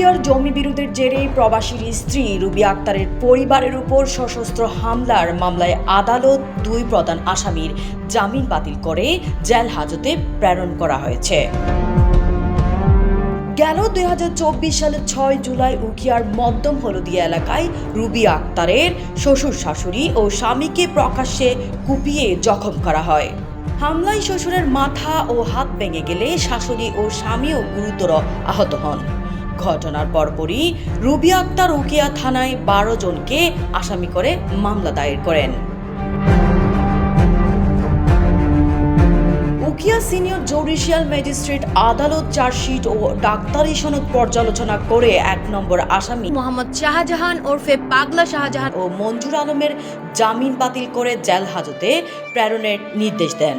উকিয়ার জমি বিরোধের জেরে প্রবাসীর স্ত্রী রুবি আক্তারের পরিবারের উপর সশস্ত্র হামলার মামলায় আদালত দুই প্রধান আসামির জামিন বাতিল করে জেল হাজতে প্রেরণ করা হয়েছে। গেল দুই হাজার চব্বিশ সালের ছয় জুলাই উকিয়ার মদ্যম হলদিয়া এলাকায় রুবি আক্তারের শ্বশুর শাশুড়ি ও স্বামীকে প্রকাশ্যে কুপিয়ে জখম করা হয়। হামলায় শ্বশুরের মাথা ও হাত ভেঙে গেলে শাশুড়ি ও স্বামীও গুরুতর আহত হন। ঘটনার পরপরই রুবি আক্তার উকিয়া থানায় বারো জনকে আসামি করে মামলা দায়ের করেন। উকিয়া সিনিয়র জুডিশিয়াল ম্যাজিস্ট্রেট আদালত চার্জশিট ও ডাক্তারি সনদ পর্যালোচনা করে এক নম্বর আসামি মোহাম্মদ শাহজাহান ওরফে পাগলা শাহজাহান ও মঞ্জুর আলমের জামিন বাতিল করে জেল হাজতে প্রেরণের নির্দেশ দেন।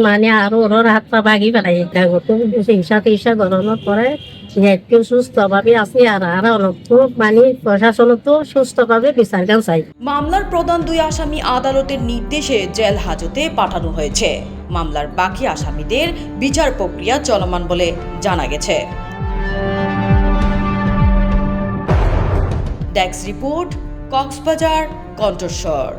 মানে হাত পা ভাগি সুস্থভাবে আছে আর মানে প্রশাসন তো সুস্থভাবে বিচার গান চাই। মামলার প্রধান দুই আসামি আদালতের নির্দেশে জেল হাজতে পাঠানো হয়েছে মামলার বাকি আসামিদের বিচার প্রক্রিয়া চলমান বলে জানা গেছে। ডেস্ক রিপোর্ট কক্সবাজার কণ্ঠস্বর।